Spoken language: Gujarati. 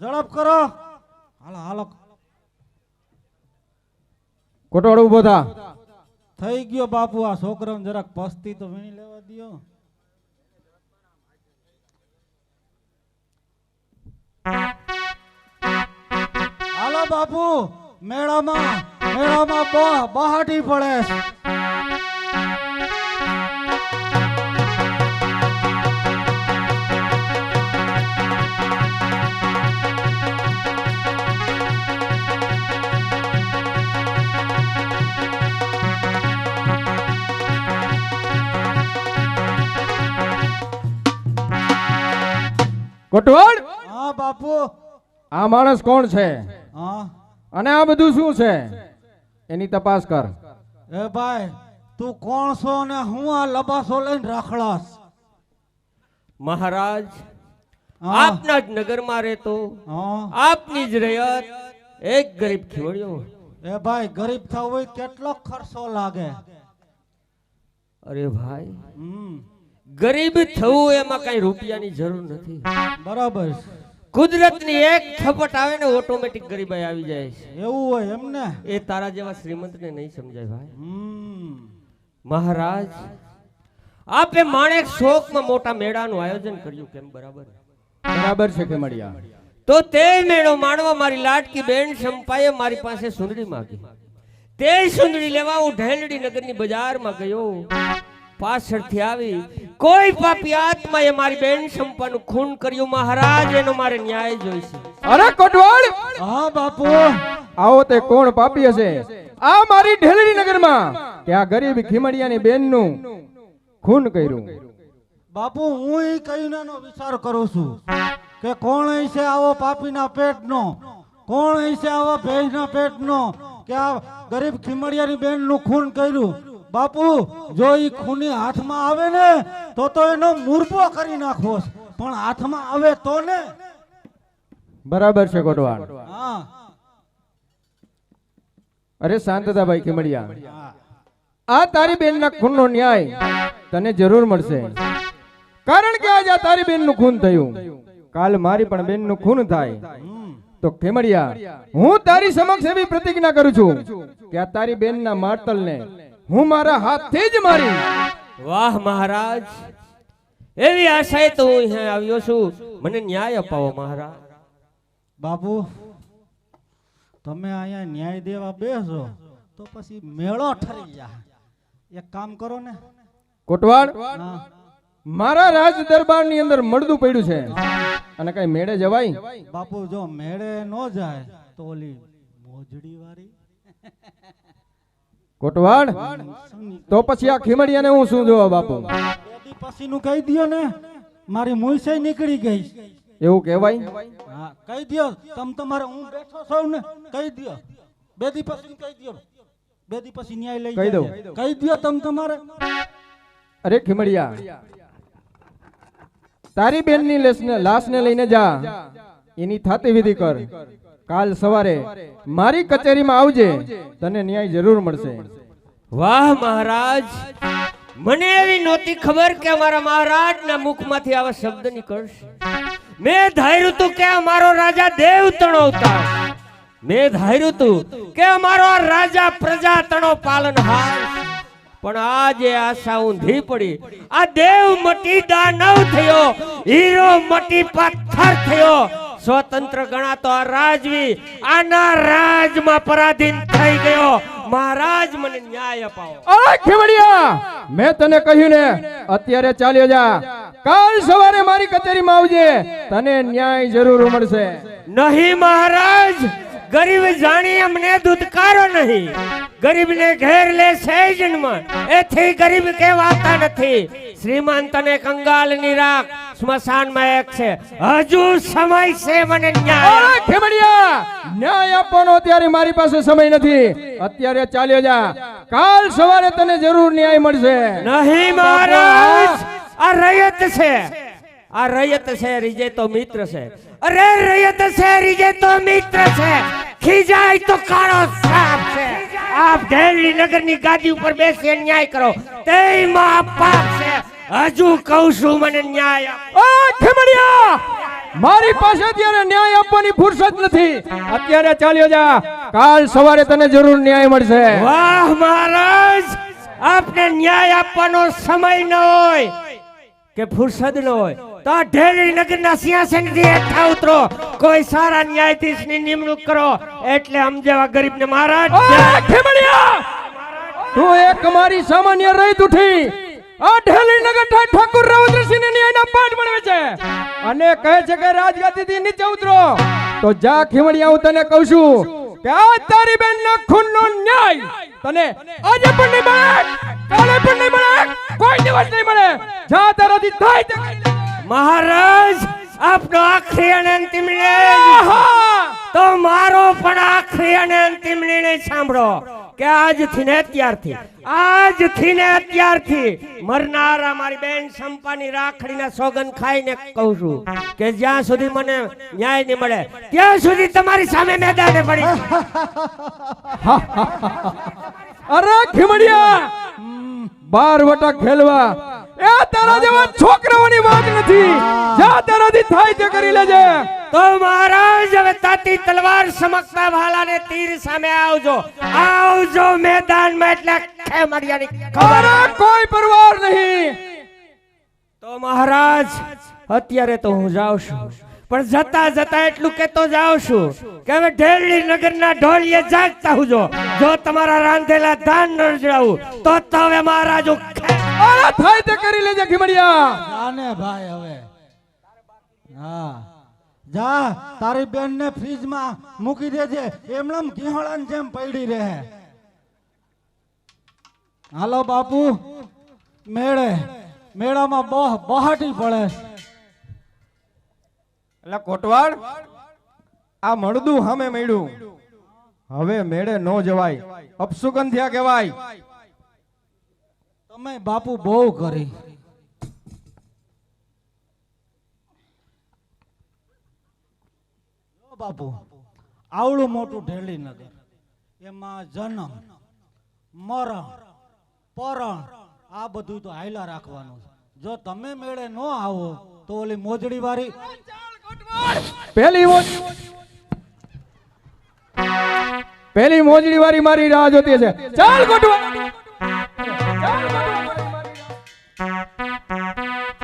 ઝડપ કરો. હાલો હાલો. કોટોડ ઊભો થા. થઈ ગયો બાપુ આ છોકરાને જરાક પસ્તી તો વીણી લેવા દ્યો. હાલો બાપુ મેળામાં મેળામાં બહાટી પડે કોટવાડ હા બાપુ. આ માણસ કોણ છે? હા. અને આ બધું શું છે? એની તપાસ કર. એ ભાઈ તું કોણ છો ને હું આ લબાસો લઈને રાખડાસ મહારાજ આપના જ નગરમાં રહેતો હા. આપની જ રહેત એક ગરીબ ખેવડ્યો. એ ભાઈ ગરીબ થવું હોય કેટલો ખર્ચો લાગે. અરે ભાઈ હમ. ગરીબ થવું એમાં કઈ રૂપિયાની જરૂર નથી. બરાબર. કુદરતની એક થપટ આવે ને ઓટોમેટિક ગરીબાઈ આવી જાય છે. એવું હોય એમને એ તારા જેવા શ્રીમંતને નહીં સમજાય ભાઈ. મહારાજ આપે માણેક શોકમાં મોટા મેળાનું આયોજન કર્યું કેમ બરાબર? બરાબર છે કે મળ્યા. તો તે મેળો માણવા મારી લાટકી બેન સંપાએ મારી પાસે સુંદરી માંગી. તે સુંદરી લેવા હું ઢેલડી નગરની બજારમાં ગયો. પાછળથી આવી કોઈ પાપી આત્માએ મારી બેન સંપન્ન ખૂન કર્યું મહારાજ એનો મારે ન્યાય જોઈશે. અરે કોટવાડ હા બાપુ. આવો તે કોણ પાપી હશે? આ મારી ઢેલડી નગરમાં કે આ ગરીબ ખીમડિયાની બેનનું ખૂન કર્યું? બાપુ હું એ કઈનાનો વિચાર કરું છું કે કોણ હશે આવો પાપીના પેટનો? કોણ છે આવા ભેજના પેટનો કે આ ગરીબ ખીમડિયાની બેનનું ખૂન કર્યું? બાપુ જો ઈ ખૂની હાથમાં આવે ને તો તો એનો મુરબો કરી નાખવો પણ હાથમાં આવે તો ને? બરાબર છે કોટવાડ હા. અરે શાંતતાભાઈ ખીમડિયા હા. આ તારી બેનના ખૂનનો ન્યાય તને જરૂર મળશે. કારણ કે આજે આ તારી બેનનું ખૂન થયું. કાલ મારી પણ બેનનું ખૂન થાય. તો ખેમડિયા હું તારી સમક્ષ એવી પ્રતિજ્ઞા કરું છું કે આ તારી બેનના માતલને હું મારા હાથથી જ મારી. વાહ મહારાજ. એવી આશાએ તો હું અહીંયા આવ્યો છું. મને ન્યાય અપાવો મહારાજ. બાપુ તમે અહીંયા ન્યાય દેવા બેસો તો પછી મેળો ઠરી જાય એક કામ કરો ને. કોટવાડ મારા રાજ દરબારની અંદર મળદું પડ્યું છે. અને કઈ મેળે જવાય? બાપુ જો મેળે નો જાય તો ઓલી મોજડી વાળી કોટવાડ તો પછી આ ખીમડિયાને હું શું જોવા બાપુ બેદી પછીનું કહી દ્યો ને મારી મુઈસે નીકળી ગઈ. એવું કહેવાય? હા કહી દ્યો તમ તમારે હું બેઠો છું ને કહી દ્યો. બેદી પછી કહી દ્યો. બેદી પછી ન્યાય લઈ કહી દઉં. કહી દયો તમ તમારે. અરે ખીમડિયા તારી બેનની લેસને- લાશને લઈને જા. એની થાતી વિધિ કર. કાલ સવારે મારી કચેરીમાં આવજે, તને ન્યાય જરૂર મળશે. વાહ મહારાજ, મને એવી નહોતી ખબર કે અમારા મહારાજના મુખમાંથી આવા શબ્દ નીકળશે. મેં ધાર્યું તું કે અમારો રાજા દેવ તણો અવતાર મેં ધાર્યું તું કે અમારો રાજા પ્રજા તણો પાલનહાર પણ આજે આશા ઊંધી પડી. આ દેવ મટી દાનવ થયો, હીરો મટી પથ્થર થયો. સ્વતંત્ર ગણાતો આ રાજવી આના રાજમાં પરાધીન થઈ ગયો. મહારાજ મને ન્યાય અપાવો. અરે મેં તને કહ્યું ને અત્યારે ચાલ્યો જા. કાલ સવારે મારી કચેરીમાં આવજે. તને ન્યાય જરૂર મળશે. નહીં મહારાજ ગરીબ જાણી અમને દુદકારો નહીં. ગરીબને ઘેર લે છે જન્મ. એથી ગરીબ કહેવાતા નથી. શ્રીમંત કંગાલની રાખ સ્મશાનમાં એક છે. હજુ સમય છે મને ન્યાય અરે ન્યાય આપવાનો અત્યારે મારી પાસે સમય નથી. અત્યારે ચાલ્યો જા. કાલ સવારે તને જરૂર ન્યાય મળશે. નહીં મહારાજ. આ રયત છે. આ રયત છે રીજે તો મિત્ર છે. અરે રૈયત શહેરી જે તો મિત્ર છે ખીજાય તો કાળો સાપ છે. આપ ઢેલી નગરની ગાદી ઉપર બેસી ન્યાય કરો. તે પાપ છે. હજુ કહું છું મને ન્યાય ઓ ઠેમડિયા! મારી પાસે અત્યારે ન્યાય આપવાની ફુરસત નથી. અત્યારે ચાલ્યો જા. કાલ સવારે તને જરૂર ન્યાય મળશે. વાહ મહારાજ! આપને ન્યાય આપવાનો સમય ન હોય કે ફુરસદ ન હોય. તો ઢેરી નગરના સિંહાસનથી હેઠા ઉતરો. કોઈ સારા ન્યાયાધીશની નિમણૂક કરો. એટલે અમ જેવા ગરીબને મહારાજ તું એક મારી સામાન્ય રહીત ઉઠી. આ ઢેલી નગર ઠાકુર રાવદ્રસિંહને ન્યાયના પાઠ ભણવે છે. અને કહે છે કે રાજગાદીથી નીચે ઉતરો. તો જા ખીમડિયા હું તને કહું છું. કે આ તારી બેનના ખૂનનો ન્યાય. તને આજે પણ નહીં મળે. કાલે પણ નહીં મળે. કોઈ દિવસ નહીં મળે. જા તારાથી થાય તે. મહારાજ આપનો આખરી અને અંતિમ નિર્ણય! તો મારો પણ આખરી અને અંતિમ નિર્ણય સાંભળો કે આજથી ને અત્યારથી આજથી ને અત્યારથી મરનારા મારી બેન સંપાની રાખડીના સોગન ખાઈને કહું છું કે જ્યાં સુધી મને ન્યાય નહીં મળે ત્યાં સુધી તમારી સામે મેદાને પડી અરે ખીમડિયા બાર વટક ખેલવા એ તારા જેવા છોકરાઓની વાત નથી. જા તારાથી થાય તે કરી લેજે. તો મહારાજ હવે તાતી તલવાર સમકતા ભાલાને તીર સામે આવજો. આવજો મેદાનમાં એટલે ખેમડિયાની ખબર. અરે કોઈ પરવાર નહીં. તો મહારાજ અત્યારે તો હું જાઉં છું. પણ જતા જતા એટલું કેતો જાઉં છું કે હવે ઢેરડી નગરના ઢોળીએ જાગતા હું જો તમારા રાંધેલા ધાન ન જડાવું તો તમે મહારાજ ખે- અરે થાય તે કરી લેજે ખીમડિયા જાને ભાઈ હવે. હા. જા તારી બેન ને ફ્રીજમાં મૂકી દેજે. એમણમ કિહોળાની જેમ પડી રહે. હાલો બાપુ મેળે. મેળામાં બહ બહાટી પડે. એટલે કોટવાડ આ મળદું હમે મેળ્યું. હવે મેળે નો જવાય. અપસુકન થયા કહેવાય. તમે બાપુ બહુ કરી. બાપુ, આવડું મોટું ઢેલી નગર એમાં જન્મ, મરણ, પરણ, આ બધું તો હાયલા રાખવાનું જો તમે મેળે ન આવો, તો ઓલી મોજડી વાળી પેલી પેલી મોજડી વાળી મારી રાહ જોતી છે ચાલ કોટવાડ